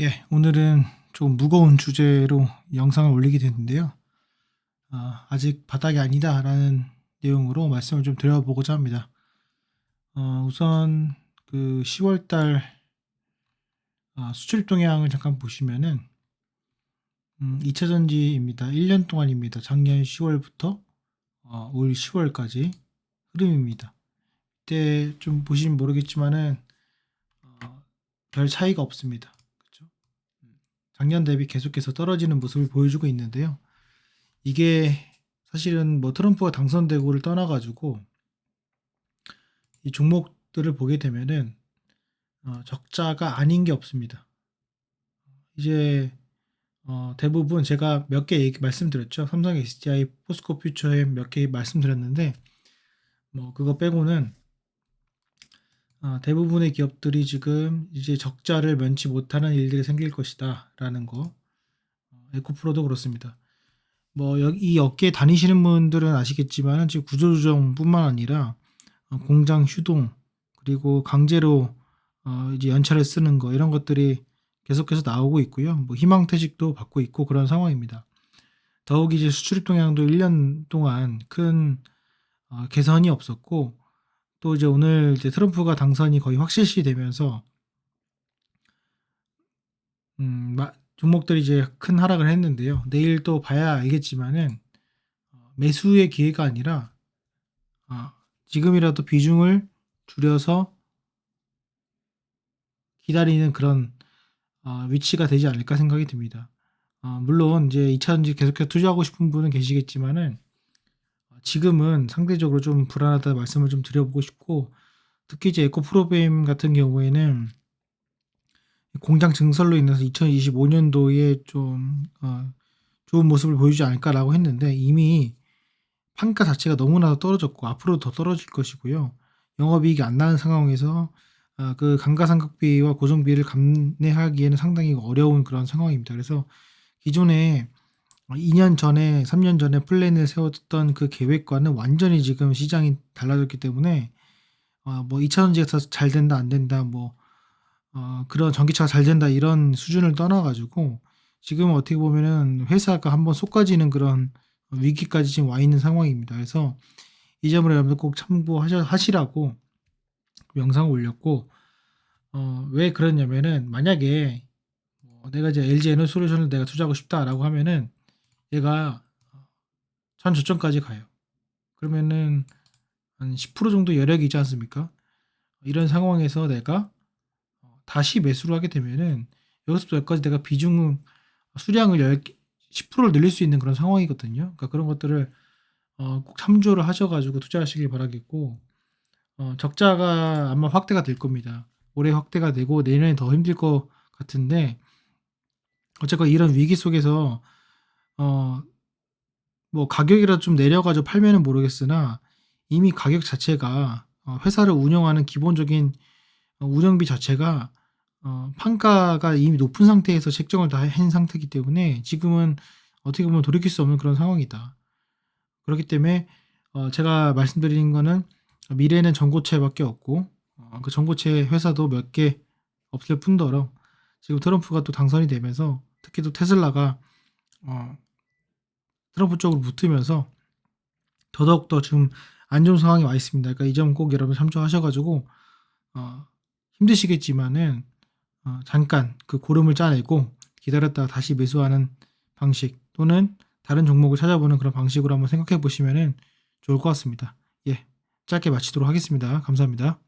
예, 오늘은 좀 무거운 주제로 영상을 올리게 됐는데요. 아, 아직 바닥이 아니다라는 내용으로 말씀을 좀 드려보고자 합니다. 어, 우선 그 10월달 아, 수출 동향을 잠깐 보시면은 음, 2차 전지입니다. 1년 동안입니다. 작년 10월부터 어, 올 10월까지 흐름입니다. 이때 좀 보시면 모르겠지만은 어, 별 차이가 없습니다. 작년 대비 계속해서 떨어지는 모습을 보여주고 있는데요. 이게 사실은 뭐 트럼프가 당선되고를 떠나가지고 이 종목들을 보게 되면은 어, 적자가 아닌 게 없습니다. 이제 어, 대부분 제가 몇 개 말씀드렸죠. 삼성 SDI, 포스코 퓨처에 몇 개 말씀드렸는데 뭐 그거 빼고는 어, 대부분의 기업들이 지금 이제 적자를 면치 못하는 일들이 생길 것이다라는 거. 어, 에코프로도 그렇습니다. 뭐 이 업계에 다니시는 분들은 아시겠지만 지금 구조조정뿐만 아니라 어, 공장 휴동 그리고 강제로 어, 이제 연차를 쓰는 거 이런 것들이 계속해서 나오고 있고요. 뭐 희망퇴직도 받고 있고 그런 상황입니다. 더욱 이제 수출입 동향도 1년 동안 큰 어, 개선이 없었고 또 이제 오늘 이제 트럼프가 당선이 거의 확실시 되면서 음, 마- 종목들이 이제 큰 하락을 했는데요. 내일 또 봐야 알겠지만은 어, 매수의 기회가 아니라 아, 지금이라도 비중을 줄여서 기다리는 그런 어, 위치가 되지 않을까 생각이 듭니다. 어, 물론 이제 2차전지 계속해서 투자하고 싶은 분은 계시겠지만은 어, 지금은 상대적으로 좀 불안하다 말씀을 좀 드려보고 싶고 특히 이제 에코 프로베임 같은 경우에는 공장 증설로 인해서 2025년도에 좀 어, 좋은 모습을 보이지 않을까라고 했는데 이미 판가 자체가 너무나 떨어졌고 앞으로 더 떨어질 것이고요. 영업이익이 안 나는 상황에서 어, 그 감가상각비와 고정비를 감내하기에는 상당히 어려운 그런 상황입니다. 그래서 기존에 2년 전에, 3 년 전에 플랜을 세웠던 그 계획과는 완전히 지금 시장이 달라졌기 때문에 어, 뭐 2 차 전지에서 잘 된다 안 된다 뭐 어, 그런 전기차가 잘 된다 이런 수준을 떠나 가지고 지금 어떻게 보면은 회사가 한번 쏟아지는 그런 위기까지 지금 와 있는 상황입니다. 그래서 이 점을 여러분들 꼭 참고하시라고 영상을 올렸고 어, 왜 그러냐면은 만약에 뭐 내가 이제 LG 에너솔루션을 내가 투자하고 싶다라고 하면은 얘가 전 저점까지 가요. 그러면은 한 10% 정도 여력이 있지 않습니까? 이런 상황에서 내가 다시 매수를 하게 되면은 여기서부터 여기까지 내가 비중 수량을 10, 10%를 늘릴 수 있는 그런 상황이거든요. 그러니까 그런 것들을 어, 꼭 참조를 하셔가지고 투자하시길 바라겠고 어, 적자가 아마 확대가 될 겁니다. 올해 확대가 되고 내년에 더 힘들 것 같은데 어쨌건 이런 위기 속에서 어, 뭐 가격이라도 좀 내려가지고 팔면은 모르겠으나 이미 가격 자체가 어, 회사를 운영하는 기본적인 어, 운영비 자체가 어, 판가가 이미 높은 상태에서 책정을 다 한 상태이기 때문에 지금은 어떻게 보면 돌이킬 수 없는 그런 상황이다. 그렇기 때문에 어, 제가 말씀드린 거는 미래에는 전고체밖에 없고 어, 그 전고체 회사도 몇 개 없을 뿐더러 지금 트럼프가 또 당선이 되면서 특히 또 테슬라가 어, 트럼프 쪽으로 붙으면서 더더욱 더 지금 안 좋은 상황에 와 있습니다. 그러니까 이 점 꼭 여러분 참조하셔가지고 어, 힘드시겠지만은 어, 잠깐 그 고름을 짜내고 기다렸다가 다시 매수하는 방식 또는 다른 종목을 찾아보는 그런 방식으로 한번 생각해 보시면은 좋을 것 같습니다. 예, 짧게 마치도록 하겠습니다. 감사합니다.